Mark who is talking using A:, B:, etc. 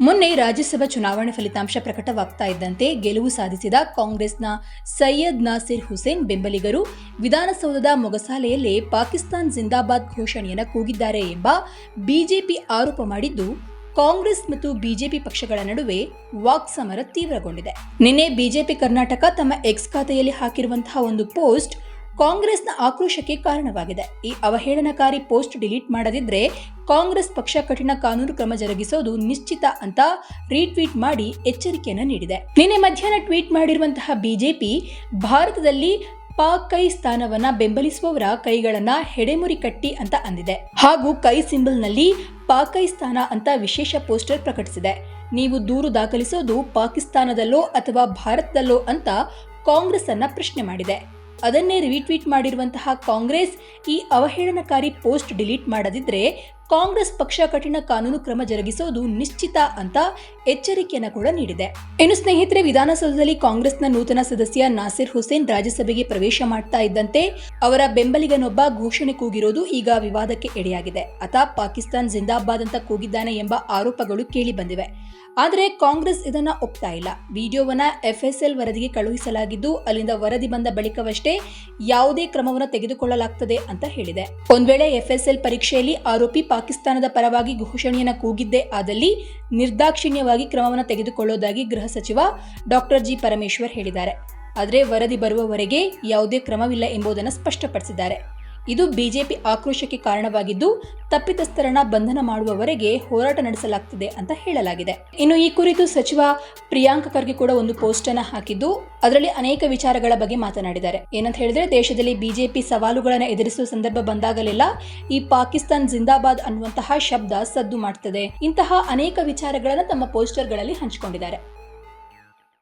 A: ಮೊನ್ನೆ ರಾಜ್ಯಸಭಾ ಚುನಾವಣೆ ಫಲಿತಾಂಶ ಪ್ರಕಟವಾಗ್ತಾ ಇದ್ದಂತೆ ಗೆಲುವು ಸಾಧಿಸಿದ ಕಾಂಗ್ರೆಸ್ನ ಸೈಯದ್ ನಾಸಿರ್ ಹುಸೇನ್ ಬೆಂಬಲಿಗರು ವಿಧಾನಸೌಧದ ಮೊಗಸಾಲೆಯಲ್ಲೇ ಪಾಕಿಸ್ತಾನ್ ಜಿಂದಾಬಾದ್ ಘೋಷಣೆಯನ್ನು ಕೂಗಿದ್ದಾರೆ ಎಂಬ ಬಿಜೆಪಿ ಆರೋಪ ಮಾಡಿದ್ದು, ಕಾಂಗ್ರೆಸ್ ಮತ್ತು ಬಿಜೆಪಿ ಪಕ್ಷಗಳ ನಡುವೆ ವಾಕ್ಸಮರ ತೀವ್ರಗೊಂಡಿದೆ. ನಿನ್ನೆ ಬಿಜೆಪಿ ಕರ್ನಾಟಕ ತಮ್ಮ ಎಕ್ಸ್ ಖಾತೆಯಲ್ಲಿ ಹಾಕಿರುವಂತಹ ಒಂದು ಪೋಸ್ಟ್ ಕಾಂಗ್ರೆಸ್ನ ಆಕ್ರೋಶಕ್ಕೆ ಕಾರಣವಾಗಿದೆ. ಈ ಅವಹೇಳನಕಾರಿ ಪೋಸ್ಟ್ ಡಿಲೀಟ್ ಮಾಡದಿದ್ರೆ ಕಾಂಗ್ರೆಸ್ ಪಕ್ಷ ಕಠಿಣ ಕಾನೂನು ಕ್ರಮ ಜರುಗಿಸೋದು ನಿಶ್ಚಿತ ಅಂತ ರೀಟ್ವೀಟ್ ಮಾಡಿ ಎಚ್ಚರಿಕೆಯನ್ನು ನೀಡಿದೆ. ನಿನ್ನೆ ಮಧ್ಯಾಹ್ನ ಟ್ವೀಟ್ ಮಾಡಿರುವಂತಹ ಬಿಜೆಪಿ ಭಾರತದಲ್ಲಿ ಪಾಕ್ ಕೈ ಸ್ಥಾನವನ್ನ ಬೆಂಬಲಿಸುವವರ ಕೈಗಳನ್ನ ಹೆಡೆಮುರಿ ಕಟ್ಟಿ ಅಂತ ಅಂದಿದೆ. ಹಾಗೂ ಕೈ ಸಿಂಬಲ್ನಲ್ಲಿ ಪಾಕೈ ಸ್ಥಾನ ಅಂತ ವಿಶೇಷ ಪೋಸ್ಟರ್ ಪ್ರಕಟಿಸಿದೆ. ನೀವು ದೂರು ದಾಖಲಿಸೋದು ಪಾಕಿಸ್ತಾನದಲ್ಲೋ ಅಥವಾ ಭಾರತದಲ್ಲೋ ಅಂತ ಕಾಂಗ್ರೆಸ್ ಅನ್ನ ಪ್ರಶ್ನೆ ಮಾಡಿದೆ. ಅದನ್ನೇ ರಿಟ್ವೀಟ್ ಮಾಡಿರುವಂತಹ ಕಾಂಗ್ರೆಸ್ ಈ ಅವಹೇಳನಕಾರಿ ಪೋಸ್ಟ್ ಡಿಲೀಟ್ ಮಾಡದಿದ್ರೆ ಕಾಂಗ್ರೆಸ್ ಪಕ್ಷ ಕಠಿಣ ಕಾನೂನು ಕ್ರಮ ಜರುಗಿಸೋದು ನಿಶ್ಚಿತ ಅಂತ ಎಚ್ಚರಿಕೆಯನ್ನು ಕೂಡ ನೀಡಿದೆ. ಇನ್ನು ಸ್ನೇಹಿತರೆ, ವಿಧಾನಸೌಧದಲ್ಲಿ ಕಾಂಗ್ರೆಸ್ನ ನೂತನ ಸದಸ್ಯ ನಾಸಿರ್ ಹುಸೇನ್ ರಾಜ್ಯಸಭೆಗೆ ಪ್ರವೇಶ ಮಾಡ್ತಾ ಇದ್ದಂತೆ ಅವರ ಬೆಂಬಲಿಗನೊಬ್ಬ ಘೋಷಣೆ ಕೂಗಿರೋದು ಈಗ ವಿವಾದಕ್ಕೆ ಎಡೆಯಾಗಿದೆ. ಆತ ಪಾಕಿಸ್ತಾನ್ ಜಿಂದಾಬಾದ್ ಅಂತ ಕೂಗಿದ್ದಾನೆ ಎಂಬ ಆರೋಪಗಳು ಕೇಳಿ ಬಂದಿವೆ. ಆದರೆ ಕಾಂಗ್ರೆಸ್ ಇದನ್ನ ಒಪ್ತಾ ಇಲ್ಲ. ವಿಡಿಯೋವನ್ನ ಎಫ್ಎಸ್ಎಲ್ ವರದಿಗೆ ಕಳುಹಿಸಲಾಗಿದ್ದು ಅಲ್ಲಿಂದ ವರದಿ ಬಂದ ಬಳಿಕವಷ್ಟೇ ಯಾವುದೇ ಕ್ರಮವನ್ನು ತೆಗೆದುಕೊಳ್ಳಲಾಗ್ತದೆ ಅಂತ ಹೇಳಿದೆ. ಒಂದ್ ವೇಳೆ ಎಫ್ಎಸ್ಎಲ್ ಪರೀಕ್ಷೆಯಲ್ಲಿ ಆರೋಪಿ ಪಾಕಿಸ್ತಾನದ ಪರವಾಗಿ ಘೋಷಣೆಯನ್ನು ಕೂಗಿದ್ದೇ ಆದಲ್ಲಿ ನಿರ್ದಾಕ್ಷಿಣ್ಯವಾಗಿ ಕ್ರಮವನ್ನು ತೆಗೆದುಕೊಳ್ಳೋದಾಗಿ ಗೃಹ ಸಚಿವ ಡಾಕ್ಟರ್ ಜಿ ಪರಮೇಶ್ವರ್ ಹೇಳಿದ್ದಾರೆ. ಆದರೆ ವರದಿ ಬರುವವರೆಗೆ ಯಾವುದೇ ಕ್ರಮವಿಲ್ಲ ಎಂಬುದನ್ನು ಸ್ಪಷ್ಟಪಡಿಸಿದ್ದಾರೆ. ಇದು ಬಿಜೆಪಿ ಆಕ್ರೋಶಕ್ಕೆ ಕಾರಣವಾಗಿದ್ದು, ತಪ್ಪಿತಸ್ಥರನ್ನ ಬಂಧನ ಮಾಡುವವರೆಗೆ ಹೋರಾಟ ನಡೆಸಲಾಗ್ತಿದೆ ಅಂತ ಹೇಳಲಾಗಿದೆ. ಇನ್ನು ಈ ಕುರಿತು ಸಚಿವ ಪ್ರಿಯಾಂಕ ಖರ್ಗೆ ಕೂಡ ಒಂದು ಪೋಸ್ಟ್ ಅನ್ನ ಹಾಕಿದ್ದು, ಅದರಲ್ಲಿ ಅನೇಕ ವಿಚಾರಗಳ ಬಗ್ಗೆ ಮಾತನಾಡಿದ್ದಾರೆ. ಏನಂತ ಹೇಳಿದ್ರೆ, ದೇಶದಲ್ಲಿ ಬಿಜೆಪಿ ಸವಾಲುಗಳನ್ನು ಎದುರಿಸುವ ಸಂದರ್ಭ ಬಂದಾಗಲೆಲ್ಲ ಈ ಪಾಕಿಸ್ತಾನ್ ಜಿಂದಾಬಾದ್ ಅನ್ನುವಂತಹ ಶಬ್ದ ಸದ್ದು ಮಾಡ್ತದೆ. ಇಂತಹ ಅನೇಕ ವಿಚಾರಗಳನ್ನು ತಮ್ಮ ಪೋಸ್ಟರ್ಗಳಲ್ಲಿ ಹಂಚಿಕೊಂಡಿದ್ದಾರೆ.